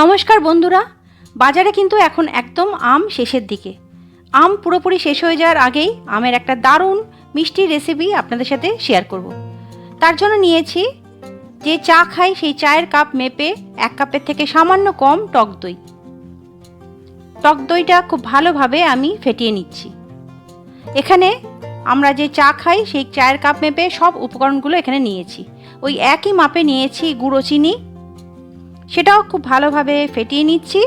নমস্কার বন্ধুরা, বাজারে কিন্তু এখন একদম আম শেষের দিকে। আম পুরোপুরি শেষ হয়ে যাওয়ার আগেই আমের একটা দারুণ মিষ্টি রেসিপি আপনাদের সাথে শেয়ার করব। তার জন্য নিয়েছি যে চা খাই সেই চায়ের কাপ মেপে এক কাপের থেকে সামান্য কম টক দই। টক দইটা খুব ভালোভাবে আমি ফেটিয়ে নিচ্ছি। এখানে আমরা যে চা খাই সেই চায়ের কাপ মেপে সব উপকরণগুলো এখানে নিয়েছি। ওই একই মাপে নিয়েছি গুঁড়ো চিনি সেটাও খুব ভালোভাবে ফেটিয়ে নিচ্ছি।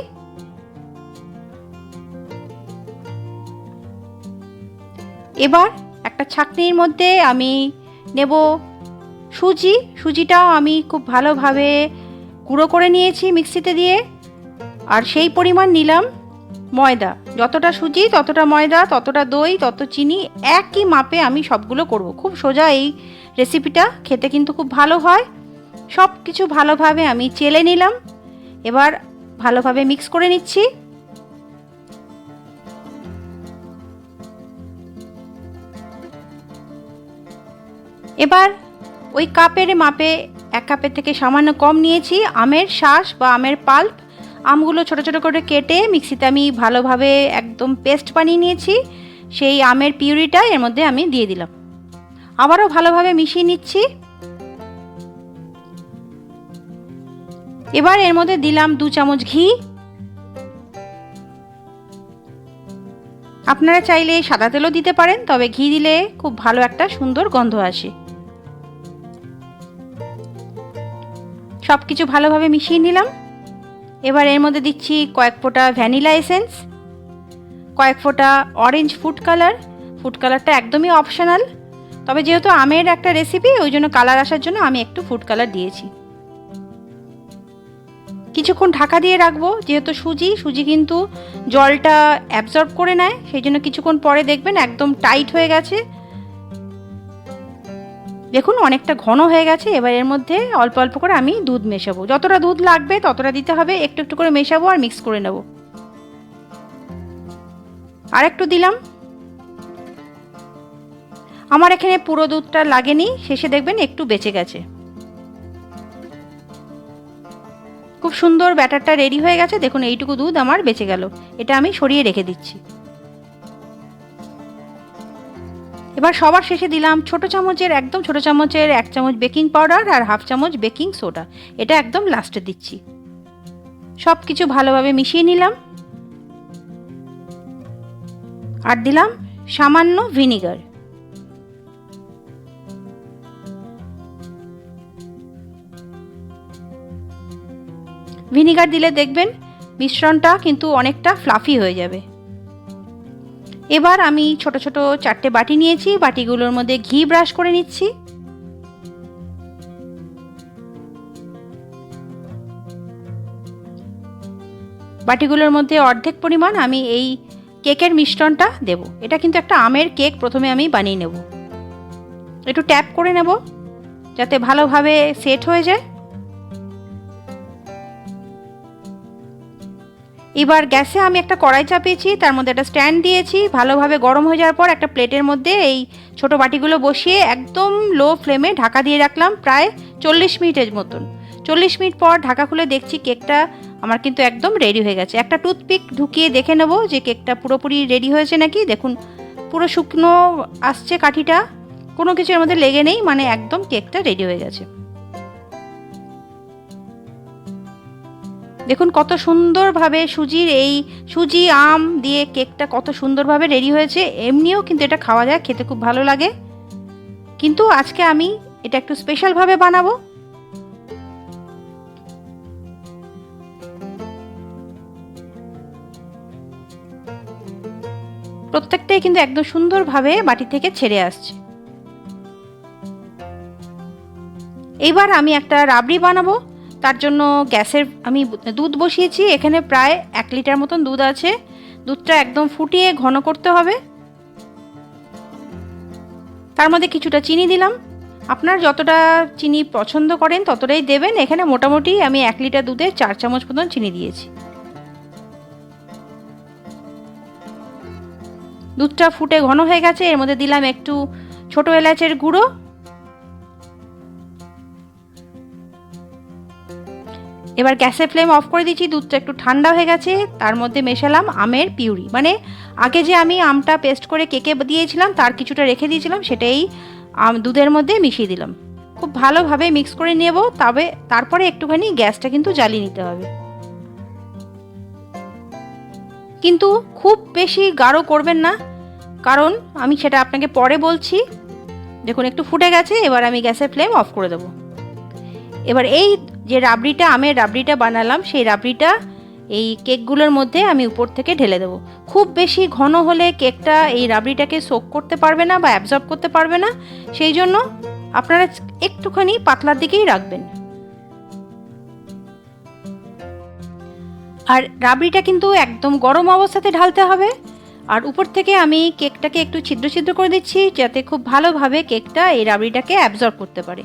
এবার একটা ছাকনির মধ্যে আমি নেব সুজি। সুজিটাও আমি খুব ভালোভাবে গুঁড়ো করে নিয়েছি মিক্সিতে দিয়ে। আর সেই পরিমাণ নিলাম ময়দা। যতটা সুজি, ততটা ময়দা, ততটা দই, তত চিনি একই মাপে আমি সবগুলো করব। খুব সোজা এই রেসিপিটা খেতে কিন্তু খুব ভালো হয়। সব কিছু ভালোভাবে আমি চেলে নিলাম। এবার ভালোভাবে মিক্স করে নিচ্ছি। এবার ওই কাপের মাপে এক কাপের থেকে সামান্য কম নিয়েছি। আমের শ্বাস বা আমের পাল্প, আমগুলো ছোট ছোট করে কেটে মিক্সিতে আমি ভালোভাবে একদম পেস্ট বানিয়ে নিয়েছি। সেই আমের পিউরিটা এর মধ্যে আমি দিয়ে দিলাম। আবারও ভালোভাবে মিশিয়ে নিচ্ছি। এবার এর মধ্যে দিলাম দু চামচ ঘি। আপনারা চাইলে সাদা তেলও দিতে পারেন, তবে ঘি দিলে খুব ভালো একটা সুন্দর গন্ধ আসে। সব কিছু ভালোভাবে মিশিয়ে নিলাম। এবার এর মধ্যে দিচ্ছি কয়েক ফোঁটা ভ্যানিলা এসেন্স, কয়েক ফোঁটা অরেঞ্জ ফুড কালার। ফুড কালারটা একদমই অপশনাল, তবে যেহেতু আমের একটা রেসিপি, ওই জন্য কালার আসার জন্য আমি একটু ফুড কালার দিয়েছি। কিছুক্ষণ ঢাকা দিয়ে রাখব। যেহেতু সুজি সুজি কিন্তু জলটা অ্যাবজর্ব করে নেয়, সেই জন্য কিছুক্ষণ পরে দেখবেন একদম টাইট হয়ে গেছে। দেখুন, অনেকটা ঘন হয়ে গেছে। এবার এর মধ্যে অল্প অল্প করে আমি দুধ মেশাবো। যতটা দুধ লাগবে, ততটা দিতে হবে। একটু একটু করে মেশাবো আর মিক্স করে নেব। আর একটু দিলাম। আমার এখানে পুরো দুধটা লাগেনি। শেষে দেখবেন একটু বেঁচে গেছে। খুব সুন্দর ব্যাটারটা রেডি হয়ে গেছে। দেখুন, এইটুকু দুধ আমার বেঁচে গেল। এটা আমি সরিয়ে রেখে দিচ্ছি। এবার সবার শেষে দিলাম ছোট চামচের, একদম ছোট চামচের এক চামচ বেকিং পাউডার আর হাফ চামচ বেকিং সোডা। এটা একদম লাস্টে দিচ্ছি। সব কিছু ভালোভাবে মিশিয়ে নিলাম। আর দিলাম সামান্য ভিনিগার। ভিনিগার দিলে দেখবেন মিশ্রণটা কিন্তু অনেকটা ফ্লাফি হয়ে যাবে। এবার আমি ছোট ছোট চারটে বাটি নিয়েছি, বাটিগুলোর মধ্যে ঘি ব্রাশ করে নিচ্ছি। বাটিগুলোর মধ্যে অর্ধেক পরিমাণ আমি এই কেকের মিশ্রণটা দেব। এটা কিন্তু একটা আমের কেক, প্রথমে আমি বানিয়ে নেব। একটু ট্যাপ করে নেব, যাতে ভালোভাবে সেট হয়ে যায়। এবার গ্যাসে আমি একটা কড়াই চাপিয়েছি, তার মধ্যে একটা স্ট্যান্ড দিয়েছি, ভালোভাবে গরম হয়ে যাওয়ার পর একটা প্লেটের মধ্যে এই ছোট বাটিগুলো বসিয়ে একদম লো ফ্লেমে ঢাকা দিয়ে রাখলাম প্রায় চল্লিশ মিনিটের মতন। চল্লিশ মিনিট পর ঢাকা খুলে দেখছি কেকটা আমার কিন্তু একদম রেডি হয়ে গেছে। একটা টুথপিক ঢুকিয়ে দেখে নেব যে কেকটা পুরোপুরি রেডি হয়েছে নাকি। দেখুন, পুরো শুকনো আসছে কাঠিটা, কোনো কিছুর মধ্যে লেগে নেই মানে একদম কেকটা রেডি হয়ে গেছে। দেখুন কত সুন্দরভাবে সুজির এই সুজি আম দিয়ে কেকটা কত সুন্দরভাবে রেডি হয়েছে। এমনিও কিন্তু এটা খাওয়া যায়, খেতে খুব ভালো লাগে। কিন্তু আজকে আমি এটা একটু স্পেশালভাবে বানাবো। প্রত্যেকটাই কিন্তু একদম সুন্দরভাবে বাটি থেকে ছেড়ে আসছে। এইবার আমি একটা রাবড়ি বানাবো। তার জন্য গ্যাসের, আমি দুধ বসিয়েছি, এখানে প্রায় এক লিটার মতন দুধ আছে। দুধটা একদম ফুটিয়ে ঘন করতে হবে। তার মধ্যে কিছুটা চিনি দিলাম। আপনার যতটা চিনি পছন্দ করেন ততটাই দেবেন। এখানে মোটামুটি আমি এক লিটার দুধে চার চামচ মতন চিনি দিয়েছি। দুধটা ফুটে ঘন হয়ে গেছে। এর মধ্যে দিলাম একটু ছোট এলাচের গুঁড়ো। এবার গ্যাসের ফ্লেম অফ করে দিচ্ছি দুধটা একটু ঠান্ডা হয়ে গেছে, তার মধ্যে মেশালাম আমের পিউরি। মানে আগে যে আমি আমটা পেস্ট করে কেকে দিয়েছিলাম, তার কিছুটা রেখে দিয়েছিলাম, সেটাই আম, দুধের মধ্যে মিশিয়ে দিলাম। খুব ভালোভাবে মিক্স করে নেব, তবে তারপরে একটুখানি গ্যাসটা কিন্তু জ্বালিয়ে নিতে হবে। কিন্তু খুব বেশি গাঢ় করবেন না, কারণ আমি সেটা আপনাকে পরে বলছি। দেখুন, একটু ফুটে গেছে, এবার আমি গ্যাসের ফ্লেম অফ করে দেবো। এবার এই যে রাবড়িটা, আমের রাবড়িটা বানালাম, সেই রাবড়িটা এই কেকগুলোর মধ্যে আমি উপর থেকে ঢেলে দেবো। খুব বেশি ঘন হলে কেকটা এই রাবড়িটাকে সোক করতে পারবে না বা অ্যাবজর্ব করতে পারবে না। সেই জন্য আপনারা একটুখানি পাতলার দিকেই রাখবেন। আর রাবড়িটা কিন্তু একদম গরম অবস্থাতে ঢালতে হবে। আর উপর থেকে আমি কেকটাকে একটু ছিদ্র ছিদ্র করে দিচ্ছি, যাতে খুব ভালোভাবে কেকটা এই রাবড়িটাকে অ্যাবজর্ব করতে পারে।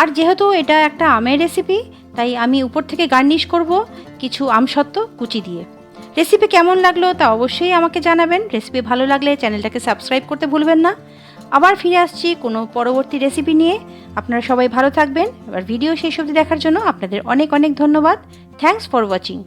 আর যেহেতু এটা একটা আমের রেসিপি তাই আমি উপর থেকে গার্নিশ করব কিছু আমসত্ত্ব কুচি দিয়ে। রেসিপি কেমন লাগল তা অবশ্যই আমাকে জানাবেন। রেসিপি ভালো লাগলে চ্যানেলটাকে সাবস্ক্রাইব করতে ভুলবেন না। আবার ফিরে আসছি কোনো পরবর্তী রেসিপি নিয়ে। আপনারা সবাই ভালো থাকবেন। এবার ভিডিও শেষ অবধি দেখার জন্য আপনাদের অনেক অনেক ধন্যবাদ। Thanks for watching